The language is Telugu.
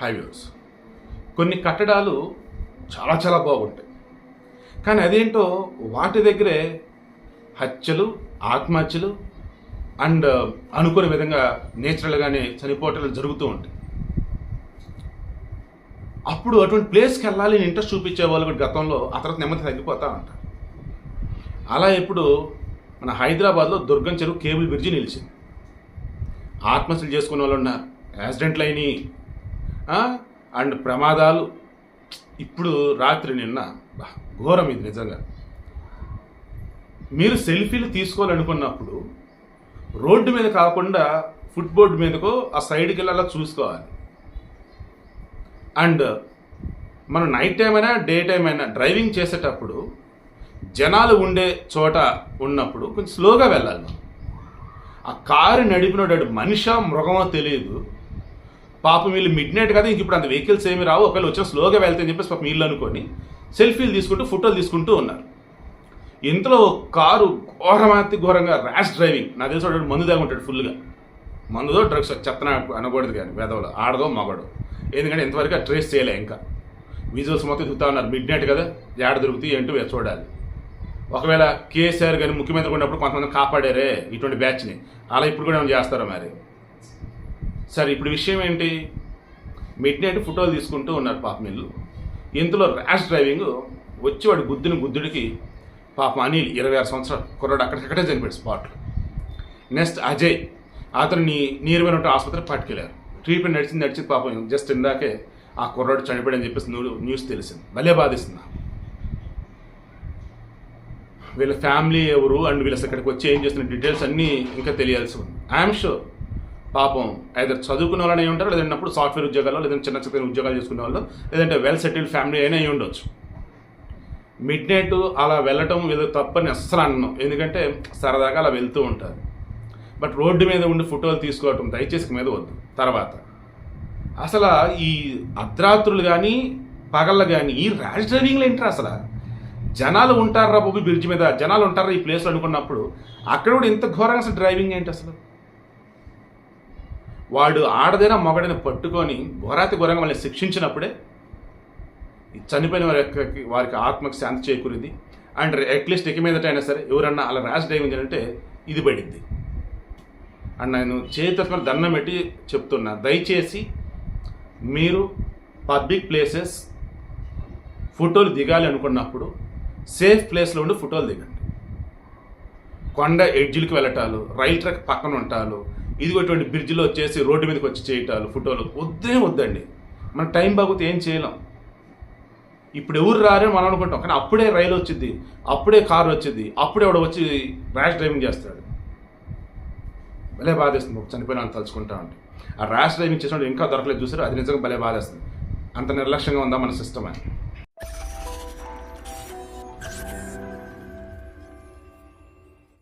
హైవేస్. కొన్ని కట్టడాలు చాలా చాలా బాగుంటాయి. కానీ అదేంటో వాటి దగ్గరే హత్యలు ఆత్మహత్యలు అండ్ uh, అనుకునే విధంగా నేచురల్గానే చనిపోవటాలు జరుగుతూ ఉంటాయి. అప్పుడు అటువంటి ప్లేస్కి వెళ్ళాలి అని ఇంట్రెస్ట్ చూపించే వాళ్ళు కూడా గతంలో ఆ తర్వాత నెమ్మది తగ్గిపోతూ ఉంటారు. అలా ఇప్పుడు మన హైదరాబాద్లో దుర్గం చెరువు కేబుల్ బ్రిడ్జి నిలిచింది. ఆత్మహత్యలు చేసుకునే వాళ్ళు ఉన్నారు యాక్సిడెంట్లు అయినాయి. అండ్ ప్రమాదాలు. ఇప్పుడు రాత్రి నిన్న ఘోరం ఇది నిజంగా. మీరు సెల్ఫీలు తీసుకోవాలనుకున్నప్పుడు రోడ్డు మీద కాకుండా ఫుట్ బోర్డు మీదకో ఆ సైడ్కి వెళ్ళాలా చూసుకోవాలి. అండ్ మనం నైట్ టైం అయినా డే టైం అయినా డ్రైవింగ్ చేసేటప్పుడు జనాలు ఉండే చోట ఉన్నప్పుడు కొంచెం స్లోగా వెళ్ళాలి మనం. ఆ కారు నడిపినోడాడు మనిషా మృగమో తెలియదు. పాపం వీళ్ళు మిడ్ నైట్ కదా ఇంక ఇప్పుడు అంత వెహికల్స్ ఏమి రావు. ఒకవేళ వచ్చిన స్లోగా వెళ్తే అని చెప్పేసి పాపం వీళ్ళు అనుకొని సెల్ఫీలు తీసుకుంటూ ఫోటోలు తీసుకుంటూ ఉన్నారు. ఇంతలో కారు ఘోరమాతి ఘోరంగా ర్యాష్ డ్రైవింగ్ నాకు తెలిసి మందు దాగా ఉంటాడు ఫుల్గా మందుదో డ్రగ్స్ చెత్తన అనకూడదు కానీ వేదవలో ఆడదో మగడో. ఎందుకంటే ఇంతవరకు ఆ ట్రేస్ చేయలే ఇంకా. విజువల్స్ మొత్తం చూస్తూ ఉన్నారు. మిడ్ నైట్ కదా ఏడ దొరుకుతాయి ఏంటో చూడాలి. ఒకవేళ కేసీఆర్ కానీ ముఖ్యమంత్రి ఉన్నప్పుడు కొంతమంది కాపాడారే ఇటువంటి బ్యాచ్ని అలా ఇప్పుడు కూడా ఏమైనా చేస్తారో మరి? సరే ఇప్పుడు విషయం ఏంటి? మిడ్ నైట్ ఫోటోలు తీసుకుంటూ ఉన్నారు పాప వీళ్ళు ఇంతలో ర్యాష్ డ్రైవింగ్ వచ్చి వాడు బుద్ధుని బుద్ధుడికి పాపం అనిల్ ఇరవై ఆరు సంవత్సరాలు కుర్రాడు అక్కడికక్కడే చనిపోయాడు స్పాట్లో నెక్స్ట్ అజయ్ అతన్ని నీరుమైన ఆసుపత్రికి పట్టుకెళ్ళారు. ట్రీట్మెంట్ నడిచింది నడిచింది పాపం. జస్ట్ ఇందాకే ఆ కుర్రాడు చనిపోయాడని చెప్పేసి న్యూ- న్యూస్ తెలిసింది. భలే బాధిస్తుంది వీళ్ళ ఫ్యామిలీ ఎవరు అండ్ వీళ్ళు ఇక్కడికి వచ్చి ఏం చేస్తున్న డీటెయిల్స్ అన్నీ ఇంకా తెలియాల్సి ఉంది. ఐఎమ్ షూర్ పాపం ఐదర్ చదువుకున్న వాళ్ళని అయి ఉంటారు లేదంటే అప్పుడు సాఫ్ట్వేర్ ఉద్యోగాల్లో లేదంటే చిన్న చిన్న ఉద్యోగాలు చేసుకునే వాళ్ళు లేదంటే వెల్ సెటిల్డ్ ఫ్యామిలీ అయినా అయి ఉండొచ్చు. మిడ్ నైట్ అలా వెళ్ళటం వీళ్ళు తప్పని అస్సలు అన్నాం. ఎందుకంటే సరదాగా అలా వెళ్తూ ఉంటారు. బట్ రోడ్డు మీద ఉండి ఫోటోలు తీసుకోవటం దయచేసి మీద వద్దు. తర్వాత అసలు ఈ అర్ధరాత్రులు కానీ పగళ్ళు కానీ ఈ ర్యాష్ డ్రైవింగ్లు ఏంటారు అసలు? జనాలు ఉంటారా బాబు బ్రిడ్జ్ మీద? జనాలు ఉంటారా ఈ ప్లేస్లో అనుకున్నప్పుడు? అక్కడ కూడా ఇంత ఘోరంగా అసలు డ్రైవింగ్ ఏంటి అసలు? వాడు ఆడదైనా మగడైనా పట్టుకొని ఘోరాతి ఘోరంగా వాళ్ళని శిక్షించినప్పుడే చనిపోయిన వారి యొక్క వారికి ఆత్మకు శాంతి చేకూరింది. అండ్ అట్లీస్ట్ ఇక మీదట అయినా సరే ఎవరన్నా అలా ర్యాష్ డ్రైవింగ్ అంటే ఇది పడింది. అండ్ నేను చేతత్వం దండం పెట్టి చెప్తున్నా దయచేసి మీరు పబ్లిక్ ప్లేసెస్ ఫోటోలు దిగాలి అనుకున్నప్పుడు సేఫ్ ప్లేస్లో ఉండి ఫోటోలు దిగండి. కొండ ఎడ్జిలకు వెళ్ళటాలు రైల్ ట్రాక్ పక్కన ఉంటాలు ఇదిగోటువంటి బ్రిడ్జ్లో వచ్చేసి రోడ్డు మీదకి వచ్చి చేయటాలు ఫోటోలు వద్దే వద్దండి. మన టైం బాగోతే ఏం చేయలేం. ఇప్పుడు ఎవరు రారే మనం అనుకుంటాం కానీ అప్పుడే రైలు వచ్చింది అప్పుడే కారు వచ్చింది అప్పుడే ఎవడ వచ్చి ర్యాష్ డ్రైవింగ్ చేస్తాడు. భలే బాధేస్తుంది ఒక చనిపోయిన తలుచుకుంటా ఉంటే. ఆ ర్యాష్ డ్రైవింగ్ చేసిన ఇంకా దొరకలేదు చూసారు? అది నిజంగా భలే బాధేస్తుంది. అంత నిర్లక్ష్యంగా ఉందా మన సిస్టమ్ అని.